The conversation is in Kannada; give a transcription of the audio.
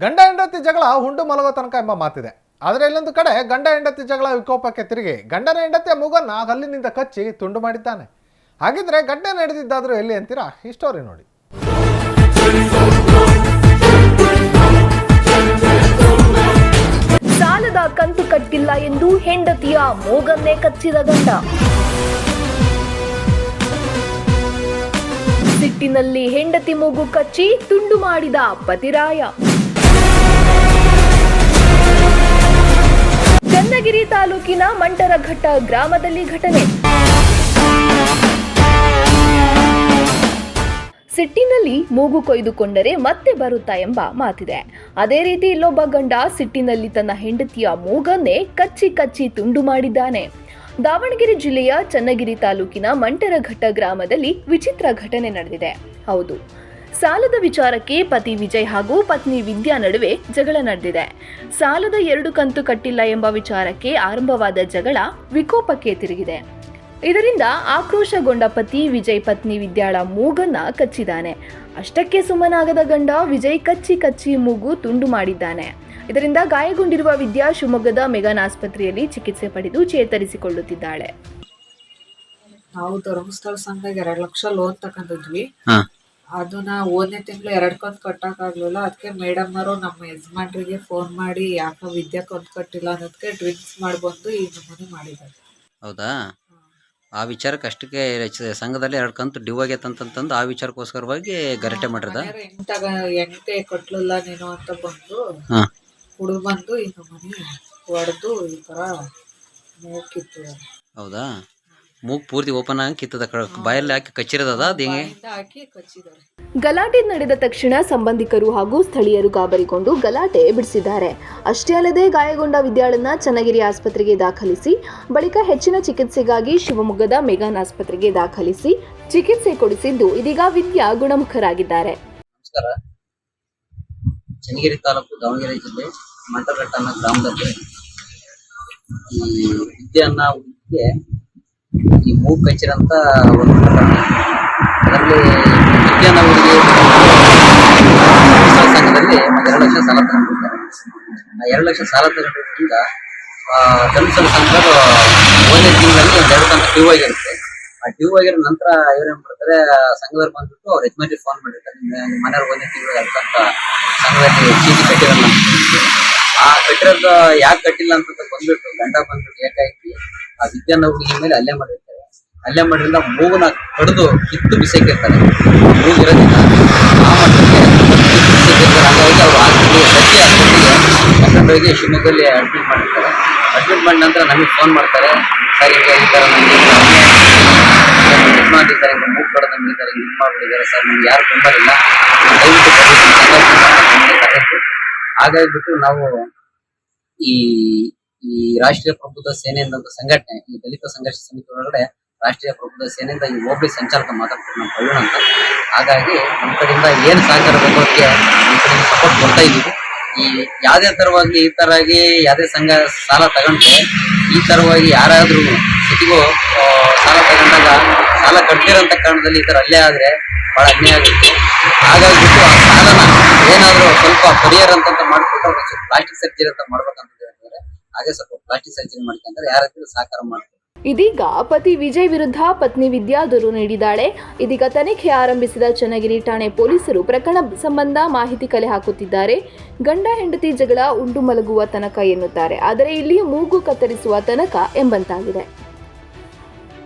ಗಂಡ ಹೆಂಡತಿ ಜಗಳ ಹುಂಡು ಮಲಗೋ ತನಕ ಎಂಬ ಮಾತಿದೆ. ಆದರೆ ಇಲ್ಲೊಂದು ಕಡೆ ಗಂಡ ಹೆಂಡತಿ ಜಗಳ ವಿಕೋಪಕ್ಕೆ ತಿರುಗಿ ಗಂಡನ ಹೆಂಡತಿಯ ಮೂಗನ್ನ ಹಲ್ಲಿನಿಂದ ಕಚ್ಚಿ ತುಂಡು ಮಾಡಿದ್ದಾನೆ. ಹಾಗಿದ್ರೆ ಗಂಡ ನಡೆದಿದ್ದಾದ್ರೂ ಎಲ್ಲಿ ಅಂತೀರಾ? ಈ ನೋಡಿ. ಸಾಲದ ಕಂತು ಕಟ್ಟಿಲ್ಲ ಎಂದು ಹೆಂಡತಿಯ ಮೂಗನ್ನೇ ಕಚ್ಚಿದ ಗಂಡ. ಸಿಟ್ಟಿನಲ್ಲಿ ಹೆಂಡತಿ ಮೂಗು ಕಚ್ಚಿ ತುಂಡು ಮಾಡಿದ ಪತಿರಾಯ. ತಾಲೂಕಿನ ಮಂಟರಘಟ್ಟ ಗ್ರಾಮದಲ್ಲಿ ಘಟನೆ. ಸಿಟ್ಟಿನಲ್ಲಿ ಮೂಗು ಕೊಯ್ದುಕೊಂಡರೆ ಮತ್ತೆ ಬರುತ್ತಾ ಎಂಬ ಮಾತಿದೆ. ಅದೇ ರೀತಿ ಇಲ್ಲೊಬ್ಬ ಗಂಡ ಸಿಟ್ಟಿನಲ್ಲಿ ತನ್ನ ಹೆಂಡತಿಯ ಮೂಗನ್ನೇ ಕಚ್ಚಿ ಕಚ್ಚಿ ತುಂಡು ಮಾಡಿದ್ದಾನೆ. ದಾವಣಗೆರೆ ಜಿಲ್ಲೆಯ ಚನ್ನಗಿರಿ ತಾಲೂಕಿನ ಮಂಟರಘಟ್ಟ ಗ್ರಾಮದಲ್ಲಿ ವಿಚಿತ್ರ ಘಟನೆ ನಡೆದಿದೆ. ಹೌದು. ಸಾಲದ ವಿಚಾರಕ್ಕೆ ಪತಿ ವಿಜಯ್ ಹಾಗೂ ಪತ್ನಿ ವಿದ್ಯಾ ನಡುವೆ ಜಗಳ ನಡೆದಿದೆ. ಸಾಲದ ಎರಡು ಕಂತು ಕಟ್ಟಿಲ್ಲ ಎಂಬ ವಿಚಾರಕ್ಕೆ ಆರಂಭವಾದ ಜಗಳ ವಿಕೋಪಕ್ಕೆ ತಿರುಗಿದೆ. ಇದರಿಂದ ಆಕ್ರೋಶಗೊಂಡ ಪತಿ ವಿಜಯ್ ಪತ್ನಿ ವಿದ್ಯಾಳ ಮೂಗನ್ನ ಕಚ್ಚಿದ್ದಾನೆ. ಅಷ್ಟಕ್ಕೆ ಸುಮ್ಮನಾಗದ ಗಂಡ ವಿಜಯ್ ಕಚ್ಚಿ ಕಚ್ಚಿ ಮೂಗು ತುಂಡು ಮಾಡಿದ್ದಾನೆ. ಇದರಿಂದ ಗಾಯಗೊಂಡಿರುವ ವಿದ್ಯಾ ಶಿವಮೊಗ್ಗದ ಮೆಗಾನ್ ಆಸ್ಪತ್ರೆಯಲ್ಲಿ ಚಿಕಿತ್ಸೆ ಪಡೆದು ಚೇತರಿಸಿಕೊಳ್ಳುತ್ತಿದ್ದಾಳೆ. ನಾವು ಧರ್ಮಸ್ಥಳ ಸಂಘ ಎರಡು ಲಕ್ಷ ಲೋನ್ ತಗೊಂಡಿದ್ವಿ. ಹಾ. ಅದನ್ನ ಓದನೇ ತಿಂಗಳು ಎರಡು ಕಂತು ಕಟ್ಟೋಕ್ಕಾಗ್ಲಿಲ್ಲ ಅದಕ್ಕೆ ಮೇಡಮ್ಮರು ನಮ್ಮ ಯಜಮಾನ್ರಿಗೆ ಫೋನ್ ಮಾಡಿ ಯಾಕ ವಿದ್ಯೆ ಕಂತು ಕಟ್ಟಿಲ್ಲ ಅನ್ನೋದಕ್ಕೆ ಡ್ರಿಂಕ್ಸ್ ಮಾಡಿ ಬಂದು ಈ ನಮೂನೆ ಮಾಡಿದ್ದಾರೆ. ಹೌದಾ? ಆ ವಿಚಾರಕ್ಕೆ ಅಷ್ಟಕ್ಕೆ ಸಂಘದಲ್ಲಿ ಎರಡು ಕಂತು ಡ್ಯೂ ಆಗೈತೆ ಅಂತಂತಂದು ಆ ವಿಚಾರಕ್ಕೋಸ್ಕರವಾಗಿ ಗರಟೆ ಮಾಡಿರದ? ಮನೆಯವ್ರು ಹೆಂಗ್ ತಗ ಹೆಂಗೆ ಕಟ್ಲಿಲ್ಲ ನೀನು ಅಂತ ಬಂದು ಹಾಂ. ಹುಡುಗ ಬಂದು ಈ ನಮೂನೆ ಹೊಡೆದು ಈ ತರ ಮೂಕಿತ್ತು. ಹೌದಾ? ಮೂಗ್ ಪೂರ್ತಿ ಓಪನ್ ಆಗಿ ಕಿತ್ತದ ಬಾಯಲ್ಲಿ ಹಾಕಿ ಕಚ್ಚಿರೋದ ಅದು ಹೆಂಗೆ? ಹಾಕಿ ಕಚ್ಚಿದ್ದಾರೆ. ಗಲಾಟೆ ನಡೆದ ತಕ್ಷಣ ಸಂಬಂಧಿಕರು ಹಾಗೂ ಸ್ಥಳೀಯರು ಗಾಬರಿಕೊಂಡು ಗಲಾಟೆ ಬಿಡಿಸಿದ್ದಾರೆ. ಅಷ್ಟೇ ಅಲ್ಲದೆ ಗಾಯಗೊಂಡ ವಿದ್ಯಾಳನ್ನ ಚನ್ನಗಿರಿ ಆಸ್ಪತ್ರೆಗೆ ದಾಖಲಿಸಿ ಬಳಿಕ ಹೆಚ್ಚಿನ ಚಿಕಿತ್ಸೆಗಾಗಿ ಶಿವಮೊಗ್ಗದ ಮೆಗಾನ್ ಆಸ್ಪತ್ರೆಗೆ ದಾಖಲಿಸಿ ಚಿಕಿತ್ಸೆ ಕೊಡಿಸಿದ್ದು ಇದೀಗ ವಿದ್ಯಾ ಗುಣಮುಖರಾಗಿದ್ದಾರೆ. ನಮಸ್ಕಾರ. ಚನ್ನಗಿರಿ ತಾಲೂಕು ದಾವಣಗೆರೆ ಜಿಲ್ಲೆ ಮಂಟಘಟ್ಟ ಅನ್ನೋ ಗ್ರಾಮದಲ್ಲಿ ಈ ವಿದ್ಯೆ ಅನ್ನೋ ಹುಡುಗಿಗೆ ಈ ಮೂಗ್ ಕಚ್ಚಿರಂತ ಒಂದು ಅದರಲ್ಲಿ ವಿಜ್ಞಾನ ಅವರಿಗೆ ಸಂಘದಲ್ಲಿ ಎರಡು ಲಕ್ಷ ಸಾಲ ತಗೊಂಡಿದ್ದಾರೆ. ಆ ಎರಡು ಲಕ್ಷ ಸಾಲ ತಗೊಂಡಿದ್ದರಿಂದ ಆ, ಧರ್ಮಸ್ಥಳ ಒಂದೇ ತಿಂಗಳಲ್ಲಿ ಎರಡು ಕಂತು ಡ್ಯೂ ಆಗಿರುತ್ತೆ. ಆ ಡ್ಯೂ ಆಗಿರೋ ನಂತರ ಇವ್ರು ಏನ್ ಮಾಡ್ತಾರೆ ಸಂಘದವ್ರು ಬಂದ್ಬಿಟ್ಟು ಅವ್ರ ಯಜಮಾನ್ರಿಗೆ ಫೋನ್ ಮಾಡಿರ್ತಾರೆ. ಮನೆಯವ್ರು ಒಂದೇ ತಿಂಗಳು ಎರಡು ಸಂಘದಲ್ಲಿ ಚೀಟಿ ಕಟ್ಟಿರಲ್ಲ ಆ ಕಟ್ಟಿರೋದು ಯಾಕೆ ಕಟ್ಟಿಲ್ಲ ಅಂತ ಬಂದ್ಬಿಟ್ಟು ಗಂಡ ಬಂದ್ಬಿಟ್ಟು ಏಕಾಏಕಿ ಆ ವಿದ್ಯಾನ ಹುಡುಗಿ ಮೇಲೆ ಅಲ್ಲೇ ಮಾಡಿರ್ತಾರೆ. ಹಲ್ಲೆ ಮಾಡಿರಿಂದ ಮೂಗನ ಕಡಿದು ಕಿತ್ತು ಬಿಸಾಕಿರ್ತಾರೆ ಮೂಗಿರೋದಿಲ್ಲ ಆ ಕಿತ್ತು ಬಿಸಾಕಿರ್ತಾರೆ ಹಾಗಾಗಿ ಅವ್ರು ಆಸ್ಪತ್ರೆಗೆ ಪ್ರತಿ ಆಸ್ಪತ್ರೆಗೆ ಕರ್ಕೊಂಡೋಗಿ ಶಿವಮೊಗ್ಗದಲ್ಲಿ ಅಡ್ಮಿಟ್ ಮಾಡಿರ್ತಾರೆ. ಅಡ್ಮಿಟ್ ಮಾಡಿದ ನಂತರ ನಮಗೆ ಫೋನ್ ಮಾಡ್ತಾರೆ, ಸರ್ ಈಗ ಈ ಥರ ನನಗೆ ಮಾಡಿದ್ದಾರೆ ಹಿಂಗೆ ಮೂಗು ಕಡ್ದು ನಮ್ಗಿದ್ದಾರೆ ಹಿಂಗೆ ಮಾಡ್ಬಿಟ್ಟಿದ್ದಾರೆ. ಸರ್, ನಮ್ಗೆ ಯಾರು ತುಂಬಲಿಲ್ಲ ದಯವಿಟ್ಟು ಅಂತ ನಮ್ಗೆ. ಹಾಗಾಗ್ಬಿಟ್ಟು ನಾವು ಈ ಈ ರಾಷ್ಟ್ರೀಯ ಪ್ರಬುದ್ಧ ಸೇನೆ ಒಂದು ಸಂಘಟನೆ, ಈ ದಲಿತ ಸಂಘರ್ಷ ಸಮಿತಿ ಒಳಗಡೆ ರಾಷ್ಟ್ರೀಯ ಪ್ರಭುತ್ವ ಸೇನೆಯಿಂದ ಈ ಓಬಿ ಸಂಚಾಲಕ ಮಾತಾಡ್ತಾರೆ ನಮ್ಮ ಅಂತ. ಹಾಗಾಗಿ ನಮ್ಮ ಕಡೆಯಿಂದ ಏನು ಸಹಕಾರ ಬೇಕು ಅದಕ್ಕೆ ನಮ್ಮ ಕಡೆಯಿಂದ ಸಪೋರ್ಟ್ ಕೊಡ್ತಾ ಇದ್ದೀವಿ. ಈ ಯಾವುದೇ ತರವಾಗಿ ಈ ತರವಾಗಿ ಯಾವುದೇ ಸಂಘ ಸಾಲ ತಗೊಂಡ್ರೆ ಈ ತರವಾಗಿ ಯಾರಾದ್ರೂ ಸಿಟಿಗೂ ಸಾಲ ತಗೊಂಡಾಗ ಸಾಲ ಕಟ್ತಿರೋಂಥ ಕಾರಣದಲ್ಲಿ ಈ ಥರ ಅಲ್ಲೇ ಆದರೆ ಬಹಳ ಅನ್ಯಾಯ ಆಗುತ್ತೆ. ಹಾಗಾಗಿ ಆ ಸಾಲನ ಏನಾದರೂ ಸ್ವಲ್ಪ ಪರಿಹಾರ ಅಂತ ಸ್ವಲ್ಪ ಪ್ಲಾಸ್ಟಿಕ್ ಸರ್ಜರಿ ಅಂತ ಮಾಡ್ಬೇಕಂತ ಹೇಳ್ತಾರೆ ಹಾಗೆ ಸ್ವಲ್ಪ ಪ್ಲಾಸ್ಟಿಕ್ ಸರ್ಜರಿ ಮಾಡ್ಕೊಂಡ್ರೆ ಯಾರಾದ್ರೂ ಸಹಕಾರ ಮಾಡ್ತಾರೆ ಇದೀಗ ಪತಿ ವಿಜಯ್ ವಿರುದ್ಧ ಪತ್ನಿ ವಿದ್ಯಾ ದೂರು ನೀಡಿದ್ದಾಳೆ. ಇದೀಗ ತನಿಖೆ ಆರಂಭಿಸಿದ ಚನ್ನಗಿರಿ ಠಾಣೆ ಪೊಲೀಸರು ಪ್ರಕರಣ ಸಂಬಂಧ ಮಾಹಿತಿ ಕಲೆ ಹಾಕುತ್ತಿದ್ದಾರೆ. ಗಂಡ ಹೆಂಡತಿ ಜಗಳ ಉಂಡು ಮಲಗುವ ತನಕ ಎನ್ನುತ್ತಾರೆ. ಆದರೆ ಇಲ್ಲಿ ಮೂಗು ಕತ್ತರಿಸುವ ತನಕ ಎಂಬಂತಾಗಿದೆ.